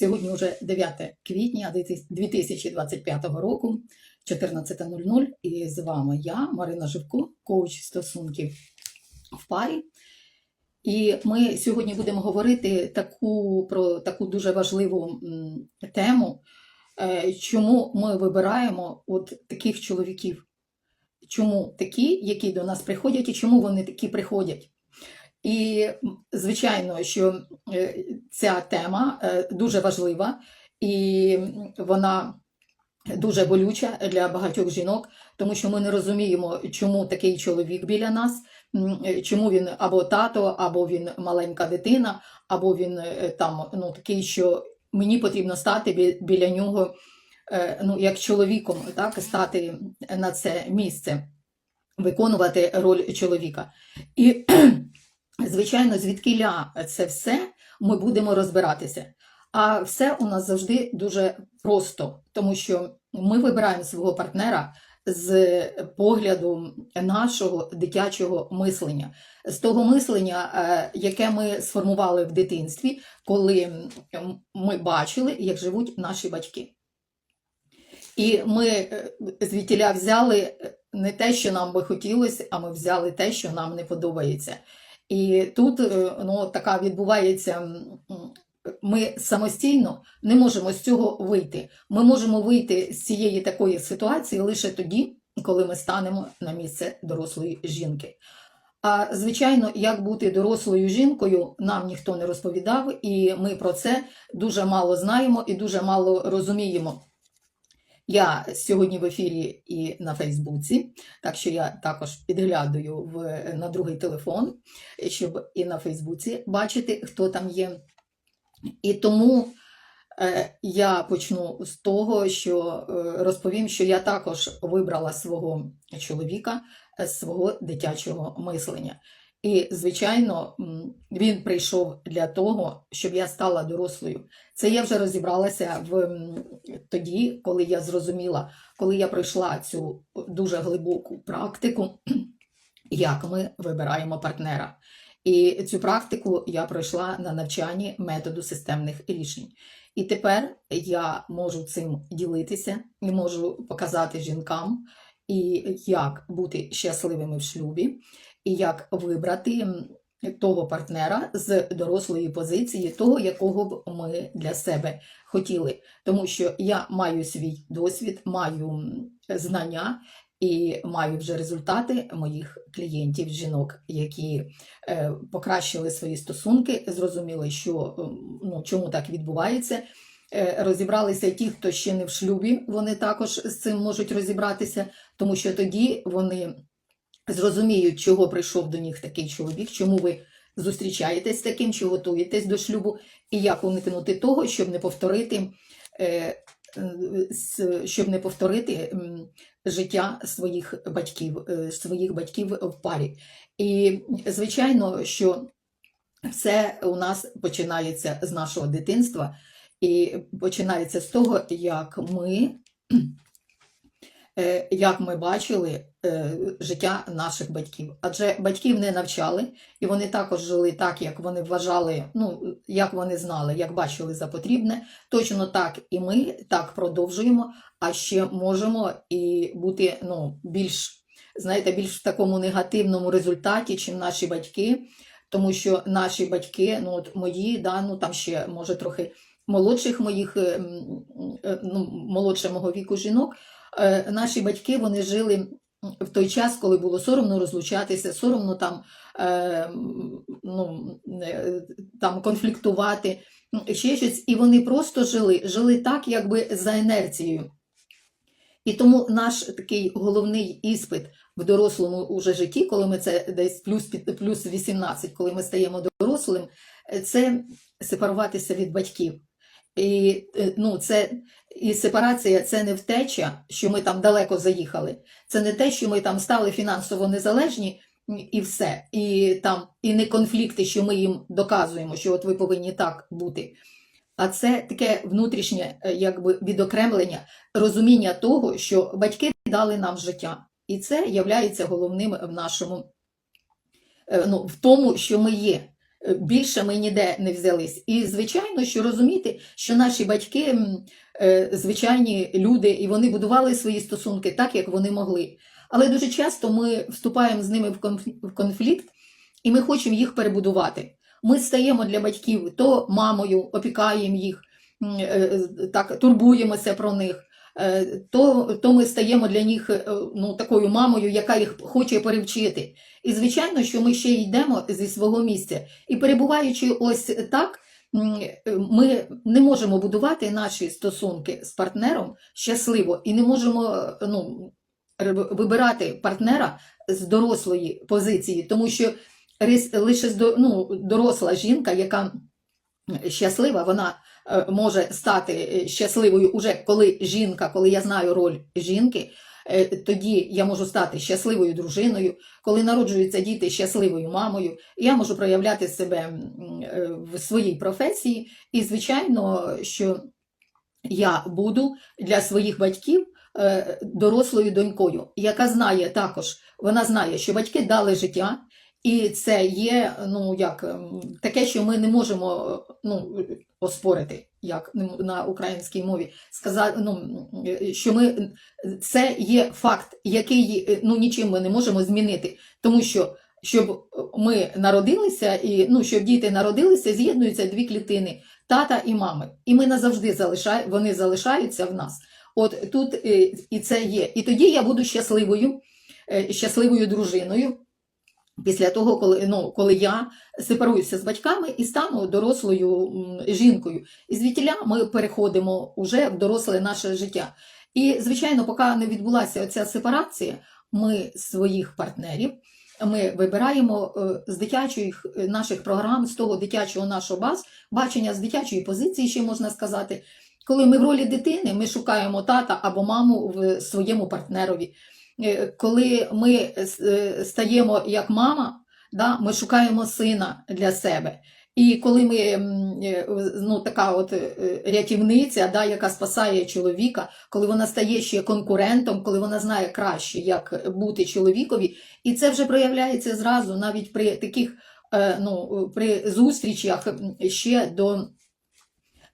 Сьогодні вже 9 квітня 2025 року, 14.00. І з вами я, Марина Живко, коуч стосунків в парі. І ми сьогодні будемо говорити таку, про таку дуже важливу тему, е, чому ми вибираємо от таких чоловіків. Чому такі, які до нас приходять, і чому вони такі приходять. І, звичайно, що е, ця тема е, дуже важлива, і вона дуже болюча для багатьох жінок, тому що ми не розуміємо, чому такий чоловік біля нас, е, чому він або тато, або він маленька дитина, або він там ну, такий, що мені потрібно стати біля нього ну, як чоловіком, так, стати на це місце, виконувати роль чоловіка. І, звичайно, звідкиля це все ми будемо розбиратися. А все у нас завжди дуже просто, тому що ми вибираємо свого партнера з погляду нашого дитячого мислення, з того мислення, е, яке ми сформували в дитинстві, коли ми бачили, як живуть наші батьки. І ми е, звідтіля взяли не те, що нам би хотілося, а ми взяли те, що нам не подобається. І тут е, ну, така відбувається. Ми самостійно не можемо з цього вийти. Ми можемо вийти з цієї такої ситуації лише тоді, коли ми станемо на місце дорослої жінки. А звичайно, як бути дорослою жінкою, нам ніхто не розповідав, і ми про це дуже мало знаємо і дуже мало розуміємо. Я сьогодні в ефірі і на Фейсбуці, так що я також підглядаю в, на другий телефон, щоб і на Фейсбуці бачити, хто там є. І тому е, я почну з того, що е, розповім, що я також вибрала свого чоловіка свого дитячого мислення. І, звичайно, він прийшов для того, щоб я стала дорослою. Це я вже розібралася в тоді, коли я зрозуміла, коли я пройшла цю дуже глибоку практику, як ми вибираємо партнера. І цю практику я пройшла на навчанні методу системних рішень. І тепер я можу цим ділитися і можу показати жінкам, і як бути щасливими в шлюбі, і як вибрати того партнера з дорослої позиції, того, якого б ми для себе хотіли. Тому що я маю свій досвід, маю знання і маю вже результати моїх клієнтів, жінок, які е, покращили свої стосунки, зрозуміли, що ну, чому так відбувається. Е, Розібралися ті, хто ще не в шлюбі, вони також з цим можуть розібратися, тому що тоді вони зрозуміють, чого прийшов до них такий чоловік, чому ви зустрічаєтесь з таким, чи готуєтесь до шлюбу, і як уникнути того, щоб не повторити, е, щоб не повторити життя своїх батьків, е, своїх батьків в парі. І звичайно, що все у нас починається з нашого дитинства, і починається з того, як ми, е, як ми бачили життя наших батьків. Адже батьків не навчали, і вони також жили так, як вони вважали, ну, як вони знали, як бачили за потрібне. Точно так і ми так продовжуємо, а ще можемо і бути ну, більш, знаєте, більш в такому негативному результаті, чим наші батьки. Тому що наші батьки, ну от мої, да, ну там ще може трохи молодших моїх, е, м, е, ну, молодше мого віку жінок, е, наші батьки вони жили в той час, коли було соромно розлучатися, соромно там, е, ну, е, там конфліктувати, ще щось, і вони просто жили, жили так, якби за інерцією. І тому наш такий головний іспит в дорослому уже житті, коли ми це десь плюс, плюс 18, коли ми стаємо дорослим, е, це сепаруватися від батьків. І, е, ну, це, і сепарація це не втеча, що ми там далеко заїхали. Це не те, що ми там стали фінансово незалежні і все. І, там, і не конфлікти, що ми їм доказуємо, що от ви повинні так бути. А це таке внутрішнє е, якби, відокремлення, розуміння того, що батьки дали нам життя. І це є головним в нашому, е, ну, в тому, що ми є. Е, більше ми ніде не взялись. І звичайно, що розуміти, що наші батьки е, звичайні люди, і вони будували свої стосунки так, як вони могли. Але дуже часто ми вступаємо з ними в конфлікт, і ми хочемо їх перебудувати. Ми стаємо для батьків то мамою, опікаємо їх, е, так, турбуємося про них. Е, То, то ми стаємо для них е, ну, такою мамою, яка їх хоче перевчити. І звичайно, що ми ще йдемо зі свого місця. І перебуваючи ось так, е, ми не можемо будувати наші стосунки з партнером щасливо і не можемо ну, вибирати партнера з дорослої позиції, тому що лише ну, доросла жінка, яка щаслива, вона може стати е, щасливою уже коли жінка, коли я знаю роль жінки. е, Тоді я можу стати щасливою дружиною, коли народжуються діти щасливою мамою, я можу проявляти себе е, в своїй професії, і звичайно, що я буду для своїх батьків е, дорослою донькою, яка знає також, вона знає, що батьки дали життя, і це є ну, як, ем, таке, що ми не можемо ну, оспорити, як на українській мові, сказати, ну, що ми, це є факт, який ну, нічим ми не можемо змінити, тому що щоб ми народилися, і ну, щоб діти народилися, з'єднуються дві клітини тата і мами. І ми назавжди залишай, вони залишаються в нас. От тут е, і це є. І тоді я буду щасливою, е, щасливою дружиною. Після того, коли, ну, коли я сепаруюся з батьками і стану дорослою жінкою. І звідтіля ми переходимо уже в доросле наше життя. І, звичайно, поки не відбулася ця сепарація, ми своїх партнерів ми вибираємо е, з дитячих е, наших програм, з того дитячого нашого баз, бачення з дитячої позиції, ще можна сказати. Коли ми в ролі дитини, ми шукаємо тата або маму в своєму партнерові. Е, Коли ми е, стаємо як мама, да, ми шукаємо сина для себе. І коли ми е, ну, така от е, рятівниця, да, яка спасає чоловіка, коли вона стає ще конкурентом, коли вона знає краще, як бути чоловікові, і це вже проявляється зразу навіть при таких е, ну, при зустрічах ще до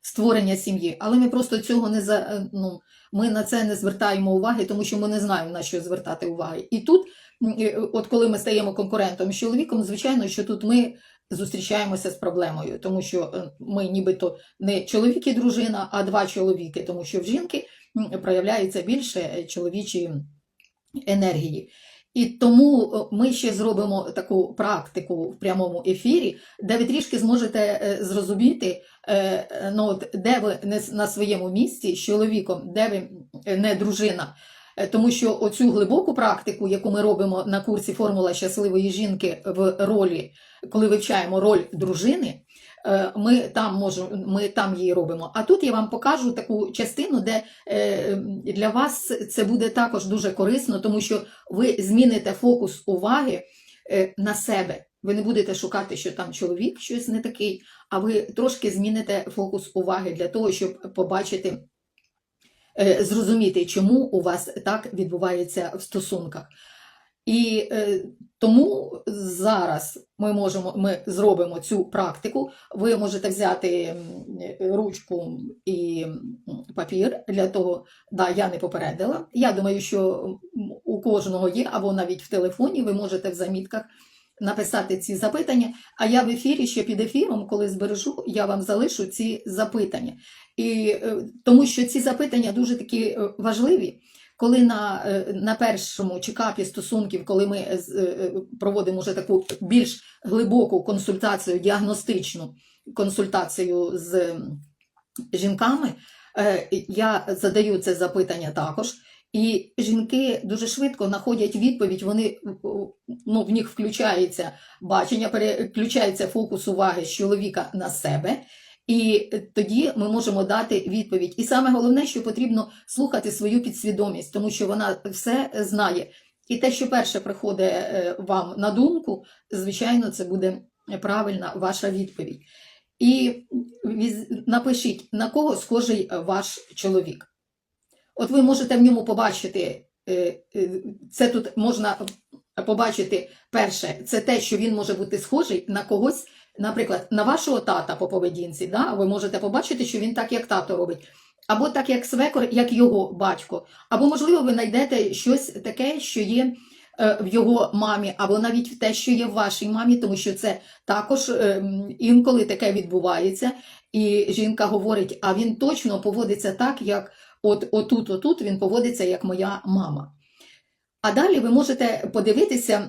створення сім'ї. Але ми просто цього не за е, ну, ми на це не звертаємо уваги, тому що ми не знаємо на що звертати уваги. І тут, е, от коли ми стаємо конкурентом з чоловіком, звичайно, що тут ми зустрічаємося з проблемою, тому що е, ми нібито не чоловік і дружина, а два чоловіки, тому що в жінки проявляється більше е, чоловічої енергії. І тому е, ми ще зробимо таку практику в прямому ефірі, де ви трішки зможете е, зрозуміти, е, ну, де ви не на своєму місці з чоловіком, де ви не дружина. Тому що оцю глибоку практику, яку ми робимо на курсі Формула щасливої жінки в ролі, коли вивчаємо роль дружини, ми там можемо, ми там її робимо. А тут я вам покажу таку частину, де е, для вас це буде також дуже корисно, тому що ви зміните фокус уваги е, на себе. Ви не будете шукати, що там чоловік щось не такий, а ви трошки зміните фокус уваги для того, щоб побачити, е, зрозуміти, чому у вас так відбувається в стосунках. І е, тому зараз ми можемо, ми зробимо цю практику. Ви можете взяти ручку і папір для того, да, я не попередила. Я думаю, що у кожного є, або навіть в телефоні ви можете в замітках написати ці запитання. А я в ефірі ще під ефіром, коли збережу, я вам залишу ці запитання. І е, тому що ці запитання дуже такі е, важливі. Коли на, е, на першому чекапі стосунків, коли ми е, е, проводимо вже таку більш глибоку консультацію, діагностичну консультацію з жінками, я задаю це запитання також. І жінки дуже швидко знаходять відповідь, вони ну, в них включається бачення, переключається фокус уваги з чоловіка на себе. І тоді ми можемо дати відповідь. І саме головне, що потрібно слухати свою підсвідомість, тому що вона все знає. І те, що перше приходить е, вам на думку, звичайно, це буде правильна ваша відповідь. І напишіть, на кого схожий ваш чоловік. От ви можете в ньому побачити, е, е, це тут можна побачити перше, це те, що він може бути схожий на когось наприклад, на вашого тата по поведінці, да, ви можете побачити, що він так, як тато робить. Або так, як свекор, як його батько. Або, можливо, ви знайдете щось таке, що є е, в його мамі, або навіть те, що є в вашій мамі, тому що це також ем, інколи таке відбувається. І жінка говорить: а він точно поводиться так, як от отут, отут він поводиться, як моя мама. А далі ви можете подивитися,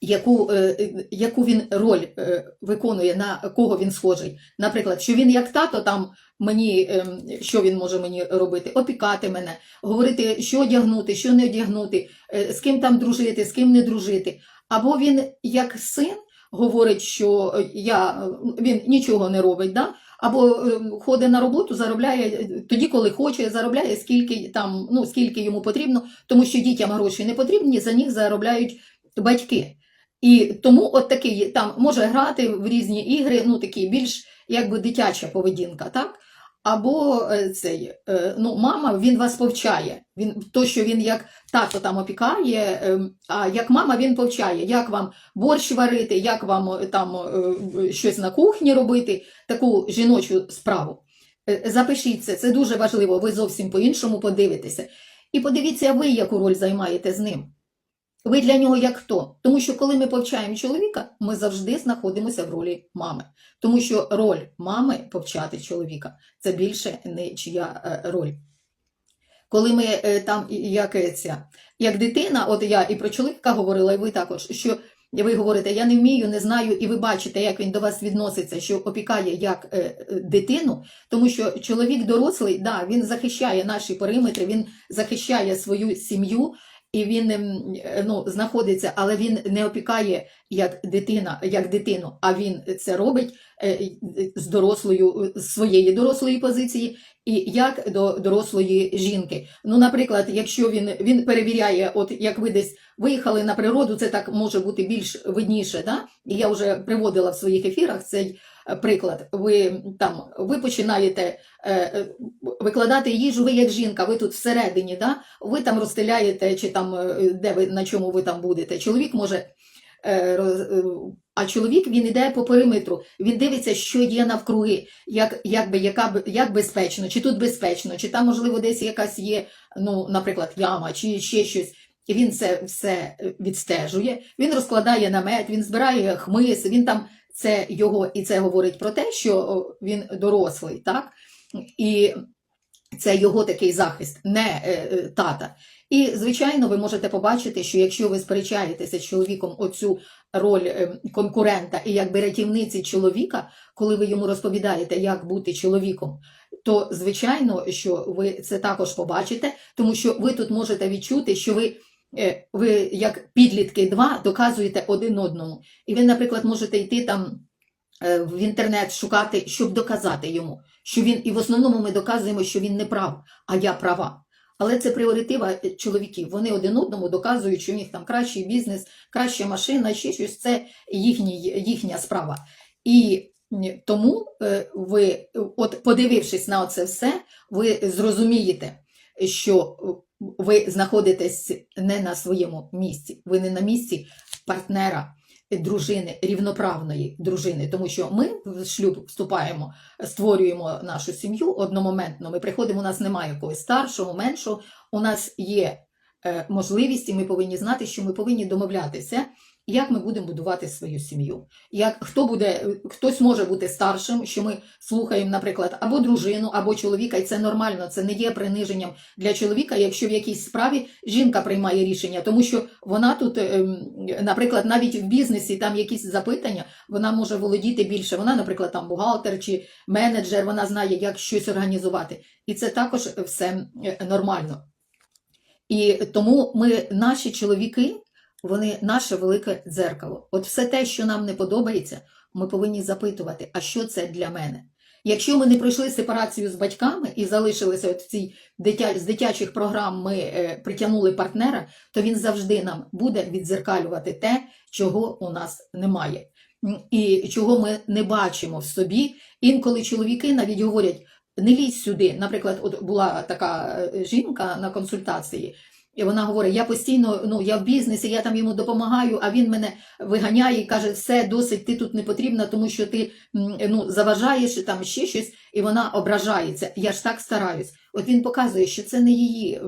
яку, е, е, яку він роль е, виконує, на кого він схожий. Наприклад, що він як тато там мені, ем, що він може мені робити? Опікати мене, говорити, що одягнути, що не одягнути, з ким там дружити, з ким не дружити. Або він як син говорить, що я, він нічого не робить, да? або е, ходить на роботу, заробляє тоді, коли хоче, заробляє скільки там, ну скільки йому потрібно, тому що дітям гроші не потрібні, за них заробляють батьки. І тому от такий там може грати в різні ігри, ну такі більш якби дитяча поведінка, так? Або е, цей, е, ну, мама він вас повчає. Він то, що він як тато там опікає, е, а як мама він повчає, як вам борщ варити, як вам е, там щось на кухні робити, таку жіночу справу. Запишіть це, це дуже важливо. Ви зовсім по-іншому подивитеся. І подивіться, ви яку роль займаєте з ним. Ви для нього як хто? Тому що коли ми повчаємо чоловіка, ми завжди знаходимося в ролі мами. Тому що роль мами повчати чоловіка це більше не чия е, роль. Коли ми е, там, як, е, ця, як дитина, от я і про чоловіка говорила, і ви також, що ви говорите, я не вмію, не знаю, і ви бачите, як він до вас відноситься, що опікає як дитину, тому що чоловік дорослий, да, він захищає наші периметри, він захищає свою сім'ю, і він ем, ну, знаходиться, але він не опікає як дитина, як дитину, а він це робить е, з дорослою з своєї дорослої позиції і як до дорослої жінки. Ну, наприклад, якщо він, він перевіряє, от як ви десь виїхали на природу, це так може бути більш видніше. Да? Я вже приводила в своїх ефірах цей приклад. Ви там ви починаєте е, е, викладати їжу, ви як жінка, ви тут всередині, да? ви там розстеляєте, чи там е, де ви на чому ви там будете. Чоловік може. е, А чоловік він іде по периметру, він дивиться, що є навкруги, як, як, би, яка, як безпечно, чи тут безпечно, чи там, можливо, десь якась є, ну, наприклад, яма, чи ще щось. І він це все відстежує, він розкладає намет, він збирає хмиз, він там це його, і це говорить про те, що він дорослий, так? І це його такий захист, не е, е, тата. І, звичайно, ви можете побачити, що якщо ви сперечаєтеся з чоловіком оцю роль е, конкурента і якби рятівниці чоловіка, коли ви йому розповідаєте, як бути чоловіком, то звичайно, що ви це також побачите, тому що ви тут можете відчути, що ви, ви як підлітки два доказуєте один одному. І ви, наприклад, можете йти там е, в інтернет шукати, щоб доказати йому, що він, і в основному ми доказуємо, що він не прав, а я права. Але це пріоритива е, чоловіків. Вони один одному доказують, що у них там кращий бізнес, краща машина, ще щось це їхній, їхня справа. І тому е, ви, е, от подивившись на це все, ви зрозумієте, що е, ви знаходитесь не на своєму місці, ви не на місці партнера, дружини, рівноправної дружини, тому що ми в шлюб вступаємо, створюємо нашу сім'ю одномоментно. Ми приходимо, у нас немає якогось старшого, меншого. У нас є е, можливість, і ми повинні знати, що ми повинні домовлятися, як ми будемо будувати свою сім'ю. Як хто буде, хтось може бути старшим, що ми слухаємо, наприклад, або дружину, або чоловіка, і це нормально, це не є приниженням для чоловіка, якщо в якійсь справі жінка приймає рішення, тому що вона тут, ем, наприклад, навіть в бізнесі там якісь запитання, вона може володіти більше. Вона, наприклад, там бухгалтер чи менеджер, вона знає, як щось організувати. І це також все е, нормально. І тому ми, наші чоловіки, вони наше велике дзеркало. От все те, що нам не подобається, ми повинні запитувати, а що це для мене? Якщо ми не пройшли сепарацію з батьками і залишилися от в цій дитя... з дитячих програм, ми е, притягнули партнера, то він завжди нам буде відзеркалювати те, чого у нас немає, і чого ми не бачимо в собі. Інколи чоловіки навіть говорять: не лізь сюди. Наприклад, от була така е, жінка на консультації, І вона говорить: я постійно, ну я в бізнесі, я там йому допомагаю, а він мене виганяє і каже, все досить, ти тут не потрібна, тому що ти ну, заважаєш там ще щось, і вона ображається. Я ж так стараюсь. От він показує, що це не її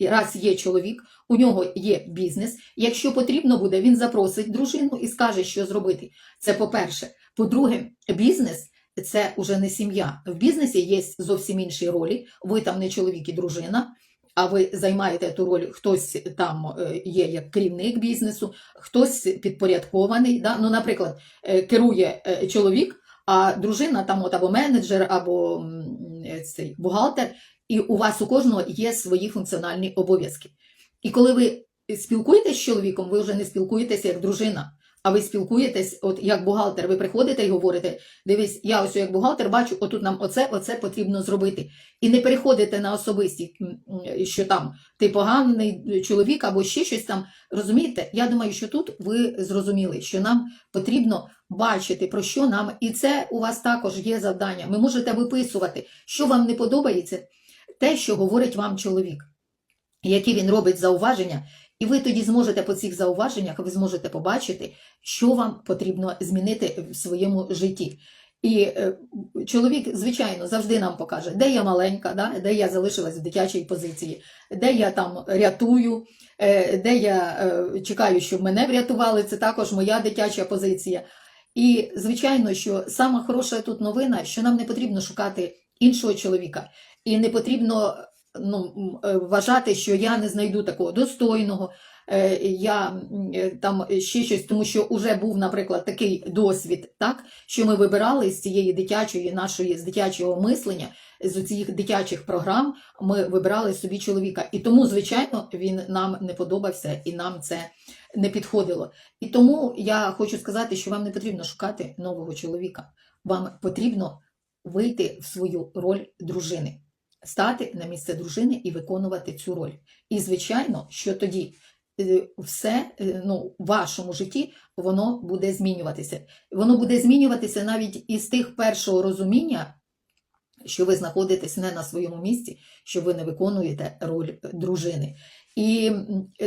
раз є чоловік, у нього є бізнес. Якщо потрібно буде, він запросить дружину і скаже, що зробити. Це по-перше. По-друге, бізнес. Це уже не сім'я. В бізнесі є зовсім інші ролі. Ви там не чоловік і дружина, а ви займаєте ту роль, хтось там е, є як керівник бізнесу, хтось підпорядкований. Да? Ну, наприклад, е, керує е, чоловік, а дружина там от або менеджер, або цей бухгалтер, і у вас у кожного є свої функціональні обов'язки. І коли ви спілкуєтесь з чоловіком, ви вже не спілкуєтеся як дружина. А ви спілкуєтесь, от як бухгалтер, ви приходите і говорите: дивись, я ось як бухгалтер бачу, отут нам оце, оце потрібно зробити. І не переходите на особисті, що там ти поганий чоловік або ще щось там. Розумієте? Я думаю, що тут ви зрозуміли, що нам потрібно бачити, про що нам, і це у вас також є завдання. Ви можете виписувати, що вам не подобається, те, що говорить вам чоловік, які він робить зауваження. І ви тоді зможете по цих зауваженнях, ви зможете побачити, що вам потрібно змінити в своєму житті. І е, чоловік, звичайно, завжди нам покаже, де я маленька, да? де я залишилась в дитячій позиції, де я там рятую, е, де я е, чекаю, щоб мене врятували, це також моя дитяча позиція. І, звичайно, що сама хороша тут новина, що нам не потрібно шукати іншого чоловіка, і не потрібно ну, е, вважати, що я не знайду такого достойного, е, я е, там ще щось, тому що вже був, наприклад, такий досвід, так, що ми вибирали з цієї дитячої нашої з дитячого мислення, з цих дитячих програм, ми вибирали собі чоловіка. І тому, звичайно, він нам не подобався і нам це не підходило. І тому я хочу сказати, що вам не потрібно шукати нового чоловіка. Вам потрібно вийти в свою роль дружини стати на місце дружини і виконувати цю роль. І, звичайно, що тоді е, все е, ну, в вашому житті воно буде змінюватися. Воно буде змінюватися навіть із тих першого розуміння, що ви знаходитесь не на своєму місці, що ви не виконуєте роль дружини. І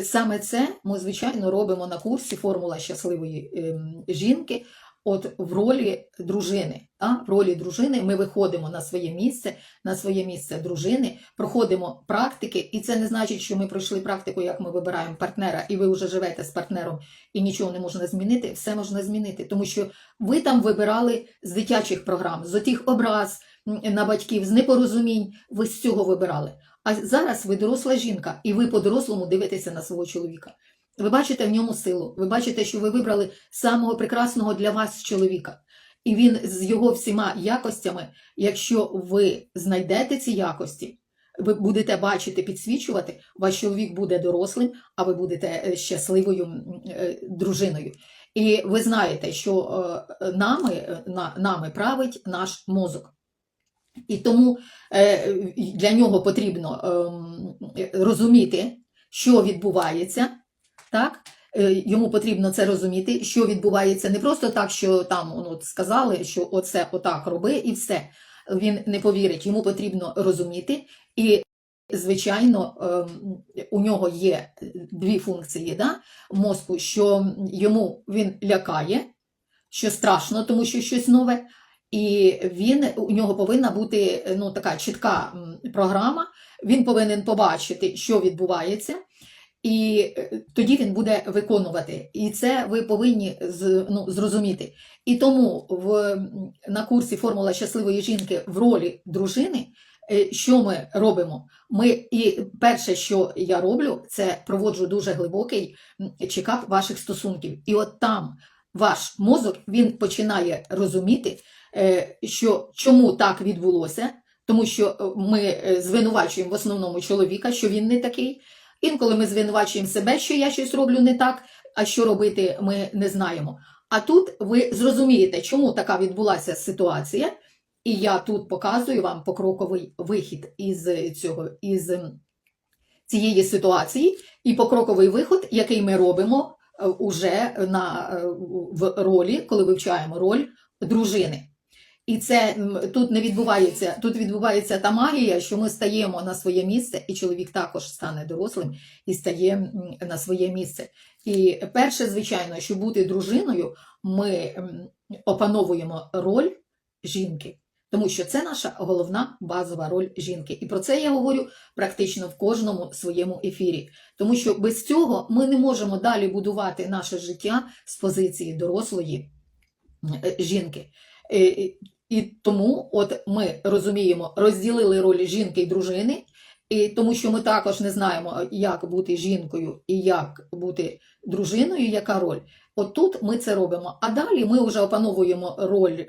саме це ми, звичайно, робимо на курсі Формула щасливої ем, жінки. От в ролі дружини, а в ролі дружини ми виходимо на своє місце, на своє місце дружини, проходимо практики, і це не значить, що ми пройшли практику, як ми вибираємо партнера, і ви вже живете з партнером і нічого не можна змінити. Все можна змінити, тому що ви там вибирали з дитячих програм, з отих образ на батьків, з непорозумінь. Ви з цього вибирали. А зараз ви доросла жінка, і ви по-дорослому дивитеся на свого чоловіка. Ви бачите в ньому силу, ви бачите, що ви вибрали самого прекрасного для вас чоловіка. І він з його всіма якостями, якщо ви знайдете ці якості, ви будете бачити, підсвічувати, ваш чоловік буде дорослим, а ви будете е, щасливою е, дружиною. І ви знаєте, що е, нами, нами править наш мозок. І тому для нього потрібно ем, розуміти, що відбувається, так? Е, Йому потрібно це розуміти, що відбувається не просто так, що там ну, сказали, що оце отак роби, і все. Він не повірить. Йому потрібно розуміти. І, звичайно, ем, у нього є дві функції да, мозку, що йому він лякає, що страшно, тому що щось нове. І він у нього повинна бути ну, така чітка програма. Він повинен побачити, що відбувається, і е, тоді він буде виконувати. І це ви повинні ну, зрозуміти. І тому в, на курсі Формула щасливої жінки в ролі дружини, е, що ми робимо? Ми і перше, що я роблю, це проводжу дуже глибокий чекап ваших стосунків. І от там ваш мозок він починає розуміти, е, що чому так відбулося, тому що ми звинувачуємо в основному чоловіка, що він не такий. Інколи ми звинувачуємо себе, що я щось роблю не так, а що робити ми не знаємо. А тут ви зрозумієте, чому така відбулася ситуація, і я тут показую вам покроковий вихід із цього із ем, цієї ситуації, і покроковий виход, який ми робимо е, уже на, е, в ролі, коли вивчаємо роль дружини. І це тут не відбувається. Тут відбувається та магія, що ми стаємо на своє місце, і чоловік також стане дорослим і стає на своє місце. І перше, звичайно, щоб бути дружиною, ми опановуємо роль жінки. Тому що це наша головна базова роль жінки. І про це я говорю практично в кожному своєму ефірі. Тому що без цього ми не можемо далі будувати наше життя з позиції дорослої е, жінки. І тому, от ми розуміємо, розділили ролі жінки і дружини, і тому що ми також не знаємо, як бути жінкою і як бути дружиною, яка роль. От тут ми це робимо. А далі ми вже опановуємо роль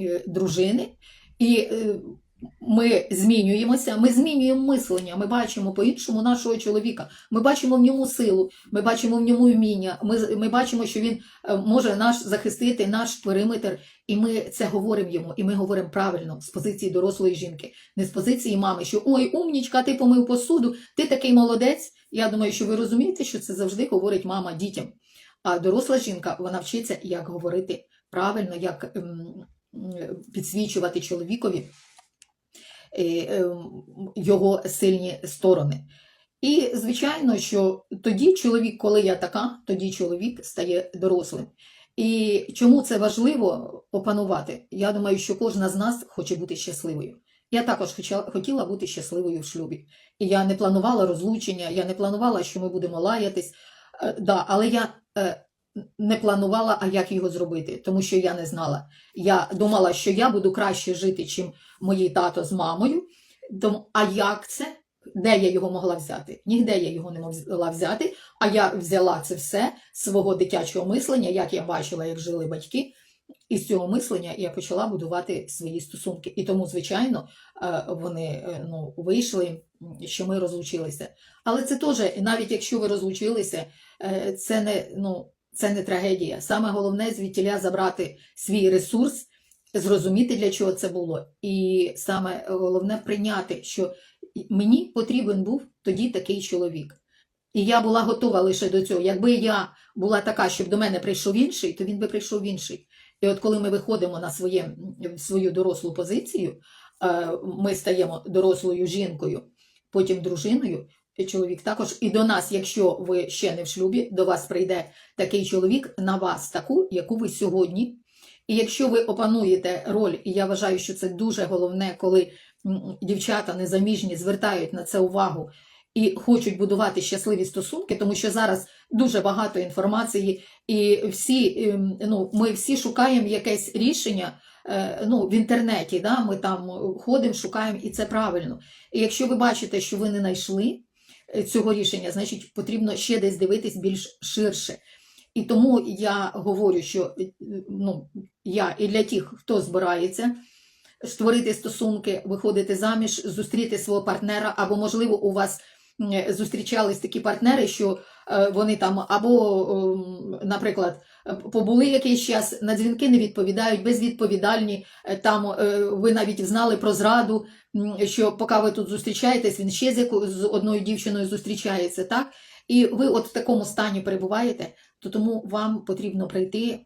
е, дружини, і е, ми змінюємося, ми змінюємо мислення, ми бачимо по-іншому нашого чоловіка, ми бачимо в ньому силу, ми бачимо в ньому вміння, ми, ми бачимо, що він е, може наш захистити наш периметр, і ми це говоримо йому, і ми говоримо правильно з позиції дорослої жінки, не з позиції мами, що ой, умнічка, ти помив посуду, ти такий молодець. Я думаю, що ви розумієте, що це завжди говорить мама дітям. А доросла жінка вона вчиться, як говорити правильно, як ем, підсвічувати чоловікові його сильні сторони. І, звичайно, що тоді чоловік, коли я така, тоді чоловік стає дорослим. І чому це важливо опанувати? Я думаю, що кожна з нас хоче бути щасливою. Я також хотіла бути щасливою в шлюбі. І я не планувала розлучення, я не планувала, що ми будемо лаятись. Е, да, але я е, не планувала, а як його зробити, тому що я не знала. Я думала, що я буду краще жити, чим мої тато з мамою. А як це? Де я його могла взяти? Ніде я його не могла взяти, а я взяла це все з свого дитячого мислення, як я бачила, як жили батьки. І з цього мислення я почала будувати свої стосунки. І тому, звичайно, е, вони е, ну, вийшли, що ми розлучилися. Але це теж, навіть якщо ви розлучилися, е, це не, ну, це не трагедія. Саме головне звідтіля забрати свій ресурс, зрозуміти, для чого це було. І саме головне прийняти, що мені потрібен був тоді такий чоловік. І я була готова лише до цього. Якби я була така, щоб до мене прийшов інший, то він би прийшов інший. І от коли ми виходимо на своє, свою дорослу позицію, е, ми стаємо дорослою жінкою, потім дружиною, чоловік також. І до нас, якщо ви ще не в шлюбі, до вас прийде такий чоловік на вас, таку, яку ви сьогодні. І якщо ви опануєте роль, і я вважаю, що це дуже головне, коли дівчата незаміжні звертають на це увагу і хочуть будувати щасливі стосунки, тому що зараз дуже багато інформації, і всі, ем, ну, ми всі шукаємо якесь рішення е, ну, в інтернеті. Да? Ми там ходимо, шукаємо, і це правильно. І якщо ви бачите, що ви не знайшли цього рішення, значить потрібно ще десь дивитись більш ширше. І тому я говорю, що е, ну, я і для тих, хто збирається створити стосунки, виходити заміж, зустріти свого партнера, або, можливо, у вас зустрічались такі партнери, що е, вони там або, наприклад, е, побули якийсь час, на дзвінки не відповідають, безвідповідальні. е, Там е, ви навіть знали про зраду, що поки ви тут зустрічаєтесь, він ще з, одною дівчиною зустрічається, так? І ви от в такому стані перебуваєте, то тому вам потрібно прийти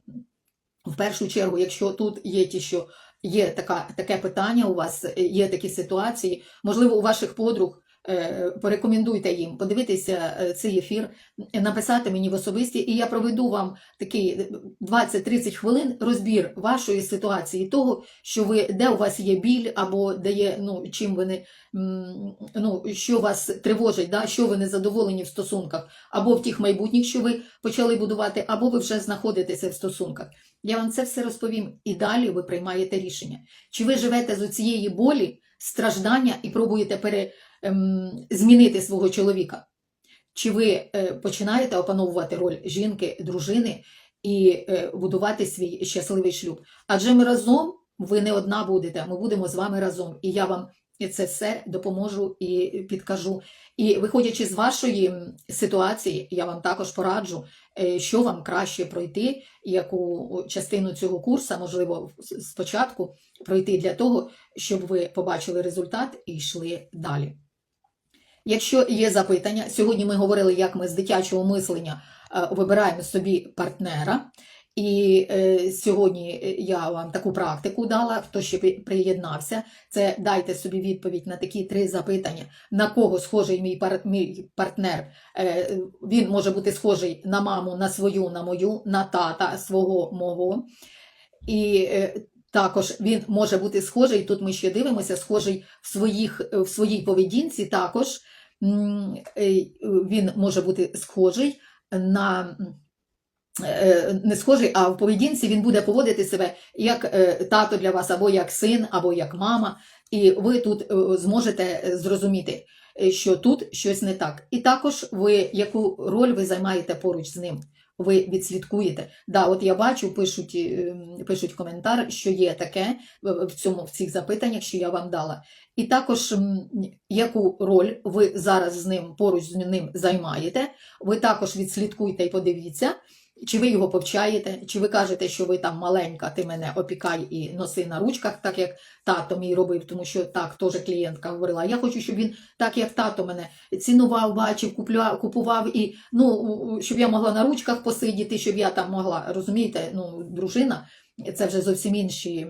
в першу чергу, якщо тут є ті, що є така, таке питання у вас, е, є такі ситуації, можливо, у ваших подруг. Е, Порекомендуйте їм подивитися е, цей ефір, е, написати мені в особисті, і я проведу вам такий е, 20-30 хвилин розбір вашої ситуації, того, що ви де у вас є біль, або де є ну чим ви не ну що вас тривожить, да, що ви не задоволені в стосунках, або в тих майбутніх, що ви почали будувати, або ви вже знаходитеся в стосунках. Я вам це все розповім, і далі ви приймаєте рішення. Чи ви живете з цієї болі, страждання і пробуєте пере, змінити свого чоловіка? Чи ви е, починаєте опановувати роль жінки, дружини і е, будувати свій щасливий шлюб? Адже ми разом, ви не одна будете, ми будемо з вами разом, і я вам це все допоможу і підкажу. І виходячи з вашої ситуації, я вам також пораджу, е, що вам краще пройти, яку частину цього курсу, можливо, спочатку пройти для того, щоб ви побачили результат і йшли далі. Якщо є запитання, сьогодні ми говорили, як ми з дитячого мислення е, вибираємо собі партнера. І е, сьогодні е, я вам таку практику дала. Хто ще приєднався, це дайте собі відповідь на такі три запитання: на кого схожий мій, пар, мій партнер? Е, він може бути схожий на маму, на свою, на мою, на тата свого мого. І е, також він може бути схожий, тут ми ще дивимося, схожий в, своїх, в своїй поведінці також е, він може бути схожий на е, не схожий, а в поведінці він буде поводити себе як е, тато для вас, або як син, або як мама. І ви тут е, зможете зрозуміти, е, що тут щось не так. І також ви яку роль ви займаєте поруч з ним. Ви відслідкуєте. Да, от я бачу, пишуть, е, пишуть коментар, що є таке в цьому в цих запитаннях, що я вам дала. І також яку роль ви зараз з ним поруч з ним займаєте. Ви також відслідкуйте і подивіться, чи ви його повчаєте, чи ви кажете, що ви там маленька, ти мене опікай і носи на ручках, так як тато мій робив, тому що так теж клієнтка говорила. Я хочу, щоб він так, як тато мене цінував, бачив, купля, купував і ну, щоб я могла на ручках посидіти, щоб я там могла, розумієте, ну, дружина, це вже зовсім інші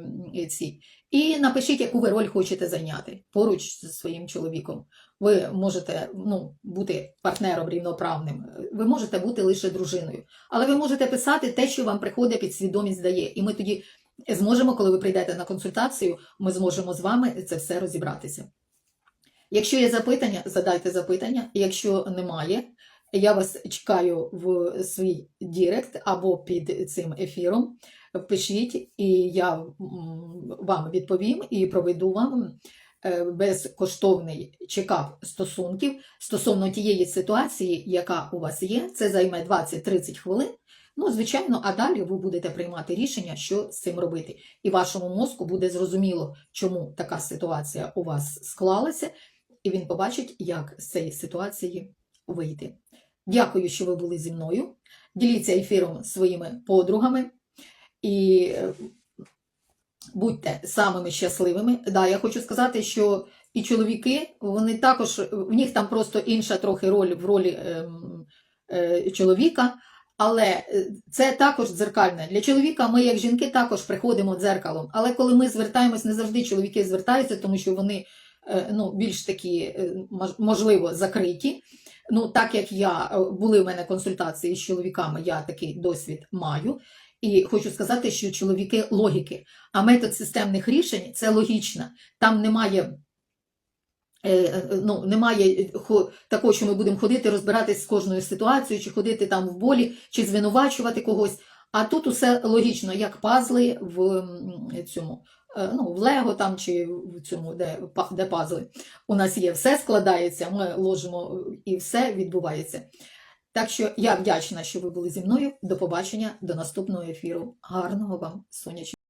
ці. І напишіть, яку ви роль хочете зайняти поруч зі своїм чоловіком. Ви можете ну, бути партнером рівноправним, ви можете бути лише дружиною. Але ви можете писати те, що вам приходить підсвідомість дає. І ми тоді зможемо, коли ви прийдете на консультацію, ми зможемо з вами це все розібратися. Якщо є запитання, задайте запитання. Якщо немає, я вас чекаю в свій Дірект або під цим ефіром. Пишіть, і я вам відповім і проведу вам безкоштовний чекап стосунків стосовно тієї ситуації, яка у вас є. Це займе 20-30 хвилин. Ну, звичайно, а далі ви будете приймати рішення, що з цим робити. І вашому мозку буде зрозуміло, чому така ситуація у вас склалася, і він побачить, як з цієї ситуації вийти. Дякую, що ви були зі мною. Діліться ефіром своїми подругами і е, будьте самими щасливими. Да, я хочу сказати, що і чоловіки, вони також, в них там просто інша трохи роль в ролі ем, е, чоловіка. Але е, це також дзеркальне. Для чоловіка ми, як жінки, також приходимо дзеркалом. Але коли ми звертаємось, не завжди чоловіки звертаються, тому що вони е, ну, більш такі, е, можливо, закриті. Ну, так як я е, були в мене консультації з чоловіками, я такий досвід маю. І хочу сказати, що чоловіки логіки, а метод системних рішень це логічно. Там немає. е, е, Ну, немає такого, що ми будемо ходити, розбиратись з кожною ситуацією, чи ходити там в болі, чи звинувачувати когось. А тут усе логічно, як пазли в цьому, е, ну, в Лего там чи в цьому, де, де пазли. У нас є все складається, ми ложимо і все відбувається. Так що я вдячна, що ви були зі мною. До побачення, до наступного ефіру. Гарного вам сонячного.